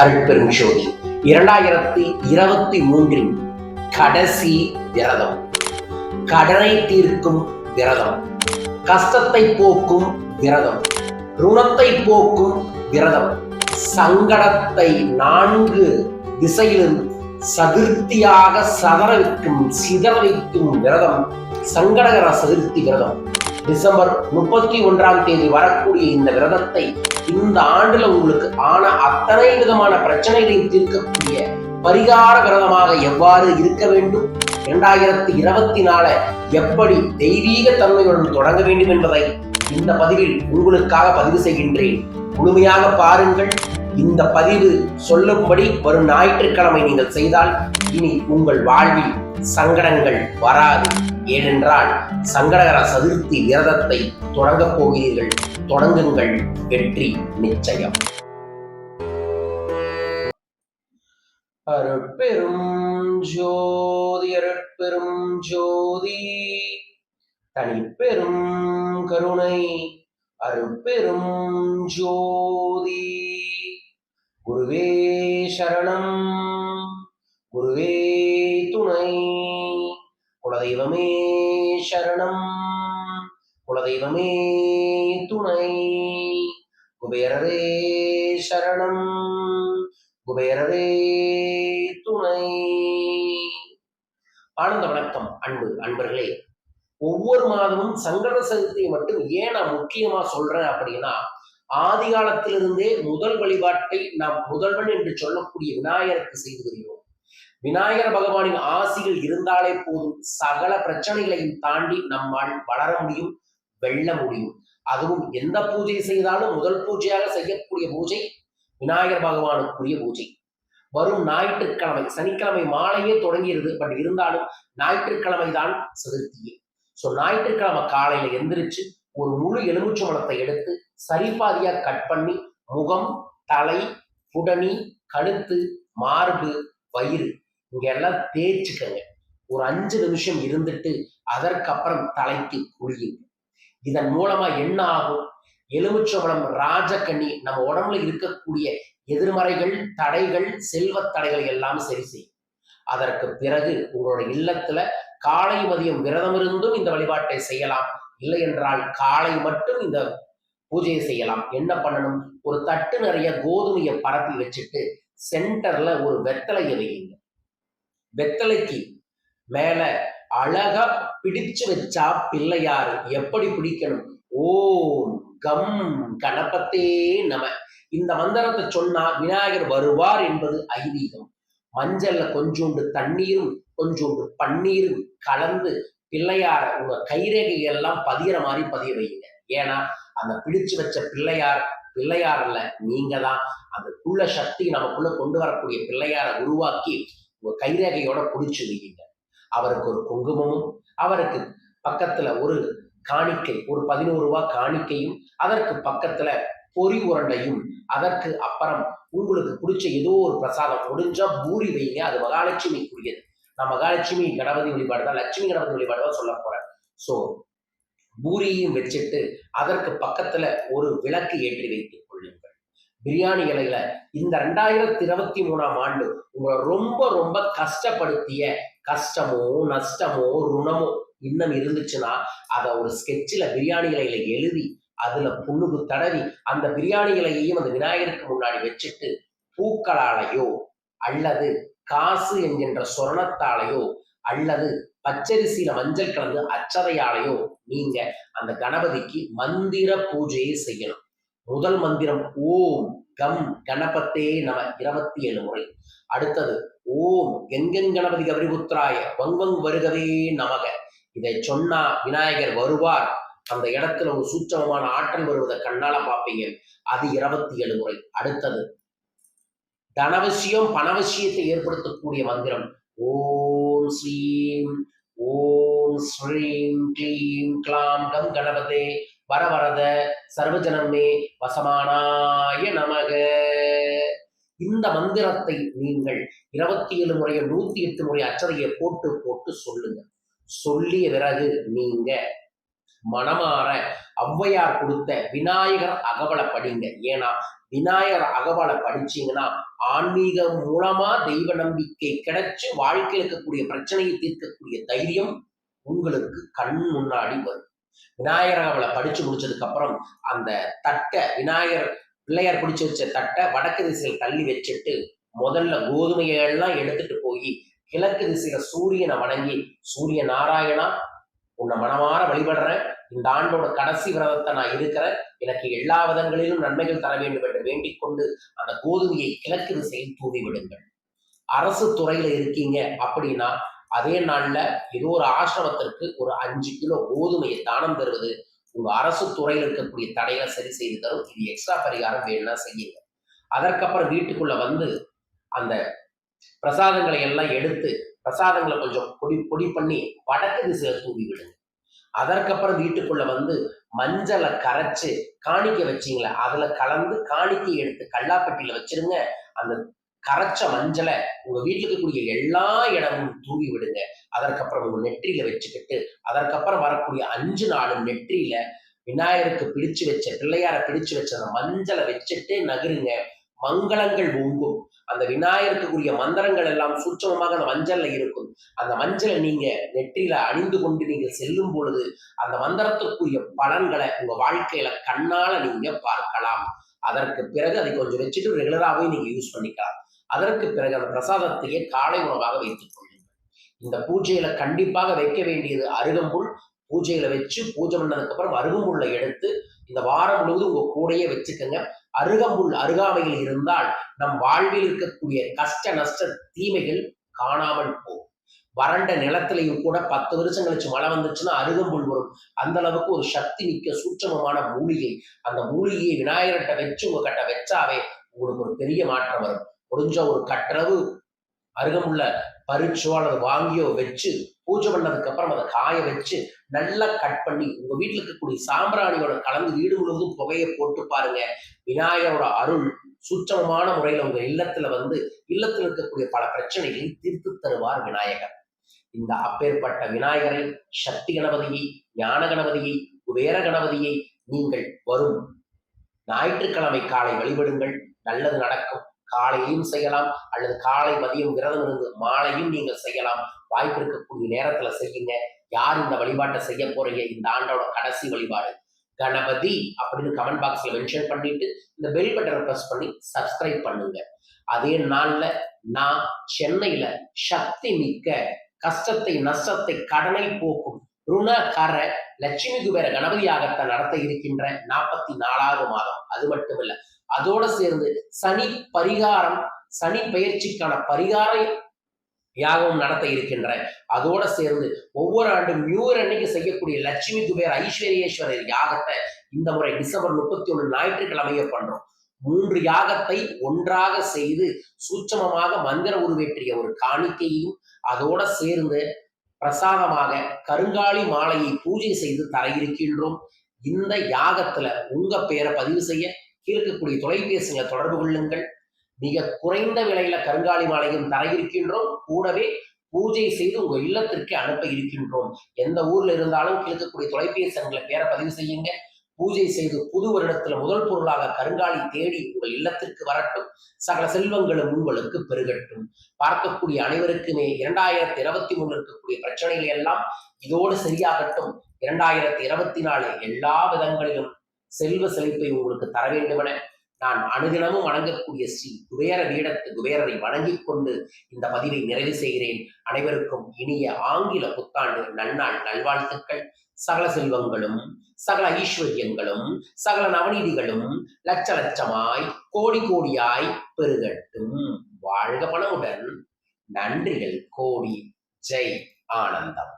அருட்பெரும் ஜோதி இரண்டாயிரத்தி இருபத்தி மூன்றின் கடைசி விரதம். கடனை தீர்க்கும் விரதம். கஷ்டத்தை போக்கும் விரதம். ருணத்தை போக்கும் விரதம். சங்கடத்தை நான்கு திசையிலிருந்து சதுர்த்தியாக சதற வைக்கும் சிதற வைக்கும் விரதம். சங்கடகர சதுர்த்தி விரதம். டிசம்பர் முப்பத்தி ஒன்றாம் தேதி வரக்கூடிய இந்த விரதத்தை இந்த ஆண்டுல உங்களுக்கு ஆன அத்தனை விதமான பிரச்சனைகளையும் தீர்க்கக்கூடிய பரிகார விரதமாக எவ்வாறு இருக்க வேண்டும்? இரண்டாயிரத்தி இருபத்தி நாலு எப்படி தெய்வீக தன்மையுடன் தொடங்க வேண்டும் என்பதை இந்த பதிவில் உங்களுக்காக பதிவு செய்கின்றேன். முழுமையாக பாருங்கள். இந்த பதிவு சொல்லும்படி வரும் ஞாயிற்றுக்கிழமை நீங்கள் செய்தால் இனி உங்கள் வாழ்வில் சங்கடங்கள் வராது. ஏனென்றால் சங்கடகர சதுர்த்தி விரதத்தை தொடங்கப் போகிறீர்கள். தொடங்குங்கள் வெற்றி நிச்சயம். அருட்பெரும் ஜோதி அருட்பெரும் ஜோதி தனிப்பெரும் கருணை அருட்பெரும் ஜோதி. குருவே சரணம். குருவே துணை. குலதெய்வமே சரணம். குலதெய்வமே துணை. குபேரரே சரணம். குபேரரே துணை. ஆனந்த வணக்கம் அன்பு அன்பர்களே. ஒவ்வொரு மாதமும் சங்கட சதுர்த்தியை மட்டும் ஏன் நான் முக்கியமா சொல்றேன் அப்படின்னா ஆதி காலத்திலிருந்தே முதல் வழிபாட்டை நாம் முதல்வன் என்று சொல்லக்கூடிய விநாயகருக்கு செய்து வருகிறோம். விநாயகர் பகவானின் ஆசிகள் இருந்தாலே போதும். சகல பிரச்சனைகளையும் தாண்டி நம்மால் வளர முடியும் வெல்ல முடியும். அதுவும் எந்த பூஜை செய்தாலும் முதல் பூஜையாக செய்யக்கூடிய பூஜை விநாயகர் பகவானுக்குரிய பூஜை. வரும் ஞாயிற்றுக்கிழமை சனிக்கிழமை மாலையே தொடங்கியிருது பட் இருந்தாலும் ஞாயிற்றுக்கிழமை தான் சதுர்த்தியே. ஸோ ஞாயிற்றுக்கிழமை காலையில எந்திரிச்சு ஒரு முழு எலுமிச்சை மலத்தை எடுத்து சரிபாதியா கட் பண்ணி முகம் தலை புடனி கழுத்து மார்பு வயிறு இங்க எல்லாம் தேய்ச்சிக்கங்க. ஒரு அஞ்சு நிமிஷம் இருந்துட்டு அதற்கப்புறம் தலைக்கு குளியுங்க. இதன் மூலமா என்ன ஆகும்? எலுமிச்சம்பழம் ராஜக்கண்ணி நம்ம உடம்புல இருக்கக்கூடிய எதிர்மறைகள் தடைகள் செல்வ தடைகள் எல்லாம் சரி செய்யும். அதற்கு பிறகு உங்களோட இல்லத்துல காலை மதியம் விரதம் இருந்தும் இந்த வழிபாட்டை செய்யலாம். இல்லை என்றால் காலை மட்டும் இந்த பூஜையை செய்யலாம். என்ன பண்ணணும்? ஒரு தட்டு நிறைய கோதுமையை பரப்பி வச்சுட்டு சென்டர்ல ஒரு வெத்தலையை வையுங்க வெத்தலைக்கு மேல அழகா பிடிச்சு வச்சா பிள்ளையார் எப்படி பிடிக்கணும்? ஓம் கம் கணபத்தே நம. இந்த மந்திரத்தை சொன்னா விநாயகர் வருவார் என்பது ஐதீகம். மஞ்சள்ல கொஞ்சோண்டு தண்ணீரும் கொஞ்சோண்டு பன்னீரும் கலந்து பிள்ளையார உங்க கைரேகை எல்லாம் பதிகிற மாதிரி பதிய வைங்க ஏன்னா அந்த பிடிச்சு வச்ச பிள்ளையார் பிள்ளையார் அல்ல நீங்க தான் அந்த குள்ள சக்தி நமக்குள்ள கொண்டு வரக்கூடிய பிள்ளையாரை உருவாக்கி உங்க கைரேகையோட பிடிச்சு வைங்க அவருக்கு ஒரு குங்குமமும் அவருக்கு பக்கத்துல ஒரு காணிக்கை ஒரு பதினோரு ரூபாய் காணிக்கையும் அதற்கு பக்கத்துல பொறி உருண்டையும் அதற்கு அப்புறம் உங்களுக்கு பிடிச்ச ஏதோ ஒரு பிரசாதம் முடிஞ்சா பூரி வைங்க அது மகாலட்சுமிக்குரியது. நான் மகாலட்சுமி கணபதி வழிபாடு தான் லட்சுமி கணபதி வழிபாடு தான் சொல்ல போறேன். ஸோ பூரியும் வச்சுட்டு அதற்கு பக்கத்துல ஒரு விளக்கு ஏற்றி வைத்துக் கொள்ளுங்கள். பிரியாணி இலையில இந்த ரெண்டாயிரத்தி இருபத்தி மூணாம் ஆண்டு உங்களை ரொம்ப ரொம்ப கஷ்டப்படுத்திய கஷ்டமோ நஷ்டமோ ருணமோ இன்னும் இருந்துச்சுன்னா அதை ஒரு ஸ்கெட்சில் பிரியாணி இலையில எழுதி அதுல புண்ணுக்கு தடவி அந்த பிரியாணி இலையையும் அந்த விநாயகருக்கு முன்னாடி வச்சுட்டு பூக்களாலையோ அல்லது காசு என்கின்ற சொரணத்தாலையோ அல்லது பச்சரிசியில மஞ்சள் கலந்து அச்சதையாலேயோ நீங்க அந்த கணபதிக்கு மந்திர பூஜையை செய்யணும். முதல் மந்திரம் ஓம் கம் கணபத்தே நம இருபத்தி ஏழு முறை. அடுத்தது ஓம் எங்கெங் கணபதி கபரிபுத்திராய வங்வங் வருகவே நமக. இதை சொன்னா விநாயகர் வருவார். அந்த இடத்துல ஒரு சூட்சமமான ஆற்றல் வருவதை கண்ணால பார்ப்பீங்க. அது இருபத்தி ஏழு முறை. அடுத்தது தனவசியம் பணவசியத்தை ஏற்படுத்தக்கூடிய மந்திரம். ஓம் ஸ்ரீம் ஓம் ஸ்ரீம் க்ளீம் க்ளாம் கம் கணபதே வரவரத சர்வஜனமே வசமானாய நமக. இந்த மந்திரத்தை நீங்கள் இருபத்தி ஏழு முறைய நூத்தி எட்டு முறை அச்சதையை போட்டு போட்டு சொல்லுங்க. சொல்லிய பிறகு நீங்க மனமாற ஔவையார் கொடுத்த விநாயகர் அகவலை படிங்க. ஏன்னா விநாயகர் அகவலை படிச்சீங்கன்னா ஆன்மீகம் மூலமா தெய்வ நம்பிக்கை கிடைச்சு வாழ்க்கையில் இருக்கக்கூடிய பிரச்சனையை தீர்க்கக்கூடிய தைரியம் உங்களுக்கு கண் முன்னாடி வரும். விநாயகர் அகவலை படிச்சு முடிச்சதுக்கு அப்புறம் அந்த தட்டை விநாயகர் பிள்ளையார் பிடிச்சு வச்ச தட்டை வடக்கு திசையில் தள்ளி வச்சுட்டு முதல்ல கோதுமையெல்லாம் எடுத்துட்டு போய் கிழக்கு திசையில சூரியனை வணங்கி சூரிய நாராயணா உன்னை மனமாற வழிபடுறேன். இந்த ஆண்டோட கடைசி விரதத்தை நான் இருக்கிறேன். எனக்கு எல்லா விதங்களிலும் நன்மைகள் தர வேண்டும் என்று வேண்டிக் கொண்டு அந்த கோதுமையை கிழக்கு திசையில் தூவி விடுங்கள். அரசு துறையில இருக்கீங்க அப்படின்னா அதே நாள்ல ஏதோ ஒரு ஆசிரமத்திற்கு ஒரு அஞ்சு கிலோ கோதுமையை தானம் தருவது உங்க அரசு துறையில் இருக்கக்கூடிய தடையை சரி செய்து தரும். இது எக்ஸ்ட்ரா பரிகாரம் வேணும்னா செய்யுங்க. அதற்கப்புறம் வீட்டுக்குள்ள வந்து அந்த பிரசாதங்களை எல்லாம் எடுத்து பிரசாதங்களை கொஞ்சம் பொடி பொடி பண்ணி வடக்கு திசையில தூவி விடுங்க. அதற்கப்புறம் வீட்டுக்குள்ள வந்து மஞ்சளை கரைச்சு காணிக்கை வச்சிங்களே அதுல கலந்து காணிக்கை எடுத்து கல்லாப்பட்டியில வச்சிருங்க. அந்த கரைச்ச மஞ்சளை உங்க வீட்டுல இருக்கக்கூடிய எல்லா இடமும் தூவி விடுங்க. அதற்கப்புறம் உங்க நெற்றியில வச்சுக்கிட்டு அதற்கப்புறம் வரக்கூடிய அஞ்சு நாளும் நெற்றியில விநாயகருக்கு பிடிச்சு வச்ச பிள்ளையார பிடிச்சு வச்ச அந்த மஞ்சளை வச்சுட்டு நகருங்க. மங்களங்கள் உங்கும் அந்த விநாயகருக்குரிய மந்திரங்கள் எல்லாம் சூட்சமமாக அந்த மஞ்சள்ல இருக்கும். அந்த மஞ்சளை நீங்க நெற்றியில அணிந்து கொண்டு நீங்க செல்லும் பொழுது அந்த மந்திரத்துக்குரிய பலன்களை உங்க வாழ்க்கையில கண்ணால நீங்க பார்க்கலாம். அதற்கு பிறகு அதை கொஞ்சம் வச்சுட்டு ரெகுலராகவே நீங்க யூஸ் பண்ணிக்கலாம். அதற்கு பிறகு அந்த பிரசாதத்தையே காலை உணவாக வைத்துக் கொள்ளுங்கள். இந்த பூஜையில கண்டிப்பாக வைக்க வேண்டியது அருகம்புல். பூஜையில வச்சு பூஜை பண்ணதுக்கு அப்புறம் அருகம்புல்லை எடுத்து இந்த வாரம் முழுவதும் உங்க கூடையே வச்சுக்கோங்க. அருகம்புல் அருகாமையில் இருந்தால் நம் வாழ்வில் இருக்கக்கூடிய கஷ்ட நஷ்ட தீமைகள் காணாமல் போகும். வறண்ட நிலத்திலையும் கூட பத்து வருஷம் கழிச்சு மழை வந்துச்சுன்னா அருகம்புல் வரும். அந்த அளவுக்கு ஒரு சக்தி மிக்க சூட்சமமான மூலிகை. அந்த மூலிகையை விநாயகர்கிட்ட வச்சு உங்க கிட்ட வச்சாவே உங்களுக்கு ஒரு பெரிய மாற்றம் வரும். முடிஞ்ச ஒரு கட்டளவு அருகமுள்ள பறிச்சோ அல்லது வாங்கியோ வச்சு பூஜை பண்ணதுக்கு அப்புறம் அதை காய வச்சு நல்லா கட் பண்ணி உங்க வீட்டுல இருக்கக்கூடிய சாம்பிராணியோட கலந்து வீடு முழுவதும் புகையை போட்டு பாருங்க. விநாயகரோட அருள் சுற்றமமான முறையில உங்க இல்லத்துல வந்து இல்லத்தில் இருக்கக்கூடிய பல பிரச்சனைகளை தீர்த்து தருவார் விநாயகர். இந்த அப்பேற்பட்ட விநாயகரை சக்தி கணபதியை ஞான கணபதியை குபேர கணபதியை நீங்கள் வரும் ஞாயிற்றுக்கிழமை காலை வழிபடுங்கள். நல்லது நடக்கும். காலையிலும் செய்யலாம் அல்லது காலை மதியம் விரதம் இருந்து மாலையும் நீங்கள் செய்யலாம். வாய்ப்பு இருக்கக்கூடிய நேரத்துல செய்யுங்க. யார் இந்த வழிபாட்டை செய்ய போறீங்க? இந்த ஆண்டோட கடைசி வழிபாடு. கணபதி அப்படின்னு கமெண்ட் பாக்ஸ்ல மென்ஷன் பண்ணிட்டு இந்த பெல் பட்டனை ப்ரெஸ் பண்ணி சப்ஸ்கிரைப் பண்ணுங்க. அதே நாள்ல நான் சென்னையில சக்தி மிக்க கஷ்டத்தை நஷ்டத்தை கடனை போக்கும் ருணகர லட்சுமி குபேர கணபதியாகத்தான் நடத்த இருக்கின்ற நாற்பத்தி நாலாவது மாதம். அது மட்டும் இல்ல அதோட சேர்ந்து சனி பரிகாரம் சனி பயிற்சிக்கான பரிகார யாகம் நடத்த இருக்கின்ற அதோட சேர்ந்து ஒவ்வொரு ஆண்டும் நியூ அன்னைக்கு செய்யக்கூடிய லட்சுமி குபேர் ஐஸ்வர்யேஸ்வரர் யாகத்தை இந்த முறை டிசம்பர் முப்பத்தி ஒன்று ஞாயிற்றுக்கிழமையே பண்றோம். மூன்று யாகத்தை ஒன்றாக செய்து சூட்சமமாக மந்திர உருவேற்றிய ஒரு காணிக்கையும் அதோட சேர்ந்து பிரசாதமாக கருங்காலி மாலையை பூஜை செய்து தர இருக்கின்றோம். இந்த யாகத்துல உங்க பெயரை பதிவு செய்ய இருக்கக்கூடிய தொலைபேசிகளை தொடர்பு கொள்ளுங்கள். மிக குறைந்த விலையில கருங்காலி மாலையும் தர இருக்கின்றோம். கூடவே பூஜை செய்து உங்க இல்லத்திற்கு அனுப்ப இருக்கின்றோம். எந்த ஊர்ல இருந்தாலும் இருக்கக்கூடிய தொலைபேசி எங்களை பேரை பதிவு செய்யுங்க. பூஜை செய்து புது வருடத்துல முதல் பொருளாக கருங்காலி தேடி உங்கள் இல்லத்திற்கு வரட்டும். சகல செல்வங்களும் உங்களுக்கு பெருகட்டும். பார்க்கக்கூடிய அனைவருக்குமே இரண்டாயிரத்தி இருபத்தி மூணு இருக்கக்கூடிய பிரச்சனைகள் எல்லாம் இதோடு சரியாகட்டும். இரண்டாயிரத்தி இருபத்தி நாலு எல்லா விதங்களிலும் செல்வ செழிப்பை உங்களுக்கு தர வேண்டுமென நான் அனுதினமும் வணங்கக்கூடிய ஸ்ரீ குபேர வீடத்து குபேரரை வணங்கிக் கொண்டு இந்த பதிவை நிறைவு செய்கிறேன். அனைவருக்கும் இனிய ஆங்கில புத்தாண்டு நன்னாள் நல்வாழ்த்துக்கள். சகல செல்வங்களும் சகல ஐஸ்வர்யங்களும் சகல நவநீதிகளும் லட்ச லட்சமாய் கோடி கோடியாய் பெருகட்டும். வாழ்க பணமுடன் நன்றிகள் கோடி. ஜெய் ஆனந்தம்.